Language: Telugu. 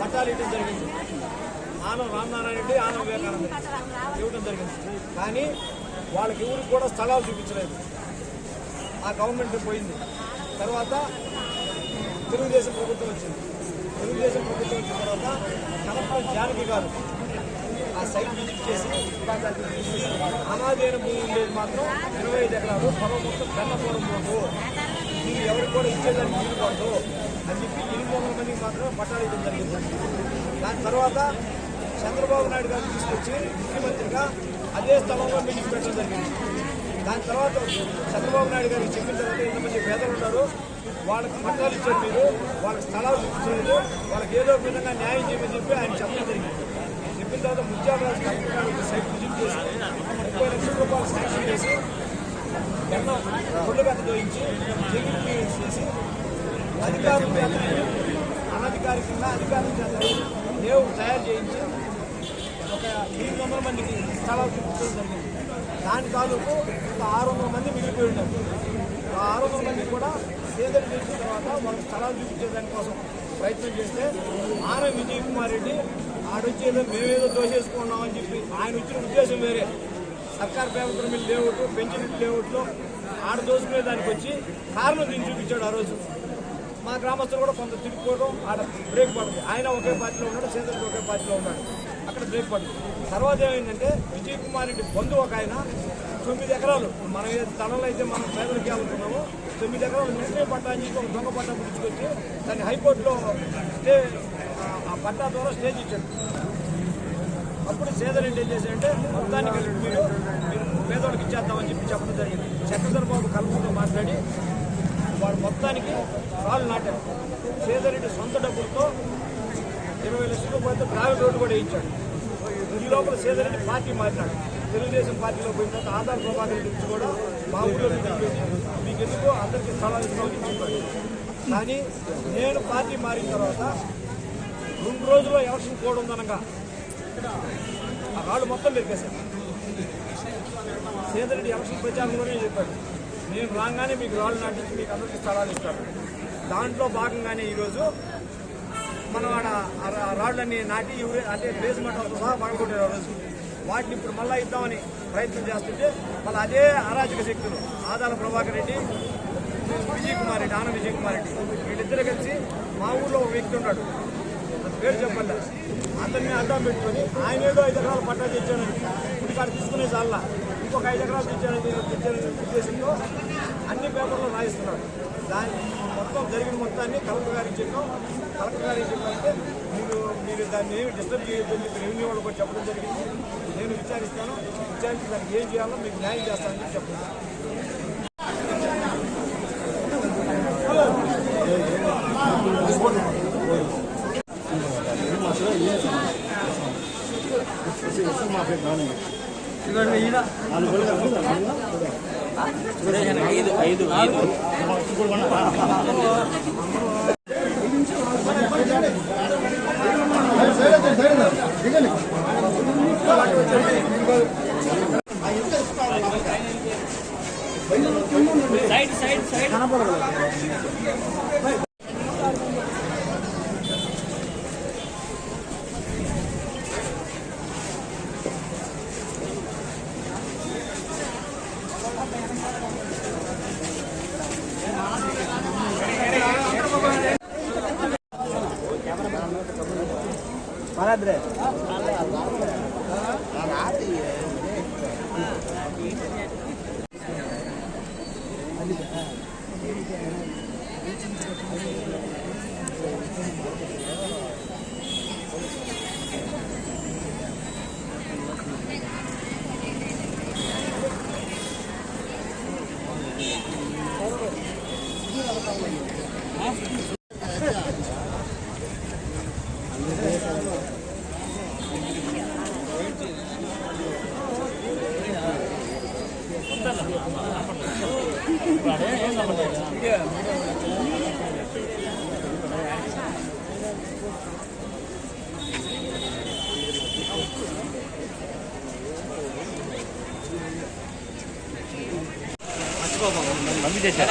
పట్టాలు ఇవ్వడం జరిగింది. ఆనం రామనారాయణ రెడ్డి ఆనం వివేకానంద ఇవ్వడం జరిగింది. కానీ వాళ్ళకి ఎవరికి కూడా స్థలాలు చూపించలేదు. ఆ గవర్నమెంట్ పోయింది. తర్వాత తెలుగుదేశం ప్రభుత్వం వచ్చింది. తెలుగుదేశం ప్రభుత్వం వచ్చిన తర్వాత కలెక్టర్ జానకి గారు ఆ సైట్ విజిట్ చేసి అనాదైన భూమి ఉండేది మాత్రం ఇరవై ఐదు ఎకరాలు. పొలం మొత్తం బెల్లపురం పోదు మీరు ఎవరికి కూడా ఇచ్చేదానికి వీలుపడదు అని చెప్పి ఎనిమిది వందల మందికి మాత్రమే పట్టాలు ఇవ్వడం జరిగింది. దాని తర్వాత చంద్రబాబు నాయుడు గారిని తీసుకొచ్చి ముఖ్యమంత్రిగా అదే స్థలంలో మీకు దాని తర్వాత చంద్రబాబు నాయుడు గారికి చెప్పిన తర్వాత ఇంతమంది పేదలు ఉన్నారు. వాళ్ళకి పట్టాలు ఇచ్చారు మీరు. వాళ్ళకి స్థలాలు చూపించలేదు. వాళ్ళకి ఏదో విధంగా న్యాయం చేయమని చెప్పి ఆయన చెప్పడం జరిగింది. చెప్పిన తర్వాత ముత్యాలరాజు కలెక్టర్ గారు సైట్ విజిట్ చేసి ముప్పై లక్షల రూపాయలు శాంక్షన్ చేసి ఎన్నో గుడ్లు గత దోయించి చేసి అధికారుల చేత అనధికారికంగా అధికారుల చేత దేవుడు తయారు చేయించి ఒక ఎనిమిది వందల మందికి స్థలాలు చూపించడం జరిగింది. దాని తాలూకు ఒక ఆరు వందల మంది మిగిలిపోయి ఉన్నారు ఆ ఆరు వందల మంది కూడా సేదలు చేసిన తర్వాత వాళ్ళకి స్థలాలు చూపించే దానికోసం ప్రయత్నం చేస్తే ఆర్ విజయ్ కుమార్ రెడ్డి ఆడొచ్చి ఏదో మేమేదో దోషేసుకున్నామని చెప్పి ఆయన వచ్చిన ఉద్దేశం వేరే. సర్కార్ పేపర్ మిల్ లేఅవుట్ పెన్షన్ లేఅవుట్లో ఆడ దోసుకునే దానికి వచ్చి కారులో దీన్ని చూపించాడు ఆ రోజు. మా గ్రామస్తులు కూడా కొంత తిరుగుకోవడం ఆడ బ్రేక్ పడుతుంది ఆయన ఒకే పార్టీలో ఉన్నాడు సేదలు ఒకే పార్టీలో ఉన్నాడు అక్కడ బ్రేక్ పడుతుంది తర్వాత ఏమైందంటే విజయ్ కుమార్ రెడ్డి బంధువు ఒక ఆయన తొమ్మిది ఎకరాలు మనం స్థలంలో అయితే మనం పేదలకి అనుకున్నామో తొమ్మిది ఎకరాలు మిలిటరీ పట్టా అని చెప్పి ఒక దొంగ పట్టా పుచ్చుకొచ్చి దాన్ని హైకోర్టులో స్టే ఆ- పట్టా ద్వారా స్టేజ్ ఇచ్చాడు అప్పుడు సేదరెడ్డి ఏం చేశాడంటే మొత్తానికి కలిపి మీరు మీరు పేదవాళ్ళకి ఇచ్చేద్దామని చెప్పి చెప్పడం జరిగింది. చక్రధర్ బాబు కలుపుతో మాట్లాడి వాడు మొత్తానికి రాళ్ళు నాటారు సేదరెడ్డి సొంత డబ్బులతో ఇరవై లక్షల రూపాయలతో గ్రావెల్ రోడ్డు కూడా ఇచ్చాడు ఈ లోపల సేదరెడ్డి పార్టీ మారినాడు. తెలుగుదేశం పార్టీలో పోయిన తర్వాత ఆధార్ ప్రభాకర్ రెడ్డి నుంచి కూడా మా ఊళ్ళో మీకు ఎందుకో అందరికీ స్థలాలు ఇస్తామని కానీ నేను పార్టీ మారిన తర్వాత రెండు రోజుల్లో ఎలక్షన్ కోడ్ ఉందనగా ఆ రాళ్ళు మొత్తం పెరిగేశారు సేదరెడ్డి ఎలక్షన్ ప్రచారంలోనే చెప్పాడు. నేను రాగానే మీకు రాళ్ళు నాటించి మీకు అందరికీ స్థలాలు ఇస్తాను. దాంట్లో భాగంగానే ఈరోజు మనం ఆడ ఆ రాళ్ళని నాటి అంటే బేస్మెంట్ సహా పడుకుంటారు ఆ రోజు. వాటిని ఇప్పుడు మళ్ళీ ఇద్దామని ప్రయత్నం చేస్తుంటే మళ్ళీ అదే అరాజక శక్తులు. ఆదాల ప్రభాకర్ రెడ్డి విజయ్ కుమార్ రెడ్డి ఆనంద్ విజయ్ కుమార్ రెడ్డి వీళ్ళిద్దరు కలిసి మా ఊళ్ళో ఒక వ్యక్తి ఉన్నాడు. పేరు చెప్పండి అతన్ని అర్థం పెట్టుకొని ఆయన ఏదో ఐదు ఎకరాలు పట్టా తెచ్చానని ఇప్పుడు కాడ తీసుకునే చాలా ఇంకొక ఐదు ఎకరాలు తెచ్చానని తెచ్చానని ఉద్దేశంతో అన్ని పేపర్లో రాయిస్తున్నాడు. దాని మొత్తం జరిగిన మొత్తాన్ని కలెక్టర్ గారికి చెప్పాం. కలెక్టర్ గారికి చెప్పాలంటే మీరు మీరు దాన్ని ఏమి డిస్టర్బ్ చేయొద్దని చెప్పి రెవెన్యూ వాళ్ళు కూడా చెప్పడం జరిగింది. నేను విచారిస్తాను. విచారించి దానికి ఏం చేయాలో మీకు న్యాయం చేస్తానని చెప్పి చెప్పాను ఐదు ఐదు ఐదు సైడ్ సైడ్ సైడ్ ஆகாதுரே పంపించేసారు